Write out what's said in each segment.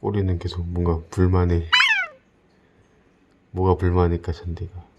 꼬리는 계속 뭔가 불만해. 뭐가 불만일까 잔디가.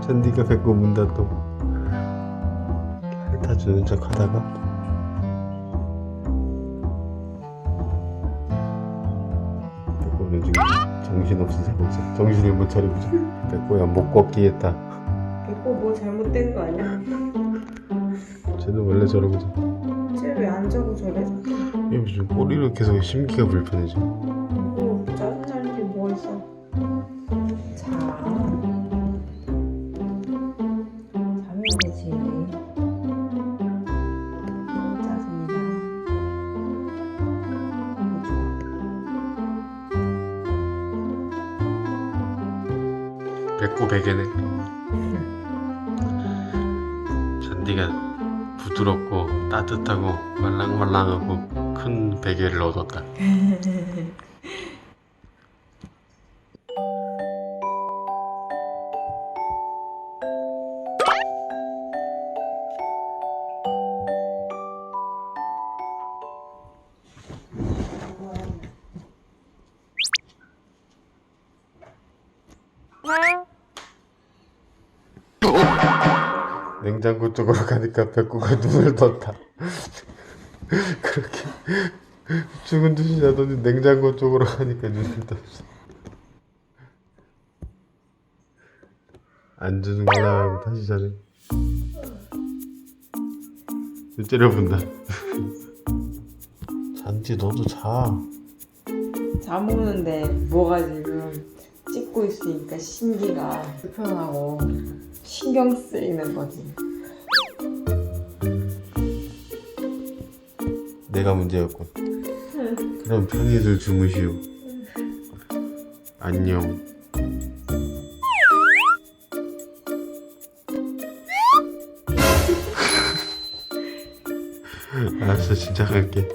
잔디가 배꼽 문다 또. 핥아주는 척 하다가. 배꼽은 지금 정신없이 자고 있어. 정신을 못 차리고 있어. 배꼽야 못 걷기 했다. 배꼽 뭐 잘못된 거 아니야? 쟤는 원래 저러고 있어. 쟤왜 안 자고 저래? 얘 무슨 꼬리를 계속 심기가 불편해져. 배꼽 베개네. 잔디가 부드럽고 따뜻하고 말랑말랑하고 큰 베개를 얻었다. 냉장고 쪽으로 가니까 배꼽가 눈을 떴다. 그렇게 죽은 듯이 자더니 냉장고 쪽으로 가니까 눈을 떴어. 안 주는 거라 다시 자네. 째려본다. 잔디 너도 자. 잠 오는데 뭐가 지금 찍고 있으니까 신기가 불편하고 신경 쓰이는 거지. 내가 문제였군. 그럼 편히들 주무시오. 안녕. 알았어, 진짜 갈게.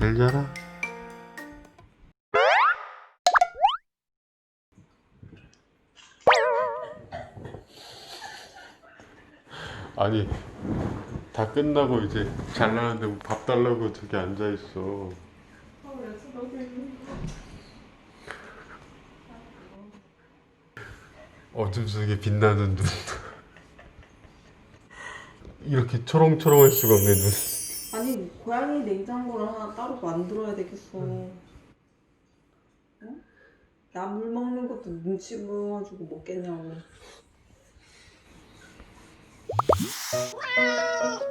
잘 자라. 아니 다 끝나고 이제 잘라는데 뭐밥 달라고 저기 앉아 있어. 어둠 속에 빛나는 눈. 이렇게 초롱초롱할 수가 없네 눈. 아니 고양이 냉장고를 하나 따로 만들어야 되겠어. 나 물 먹는 것도 눈치 보여가지고 먹겠냐고. Wow.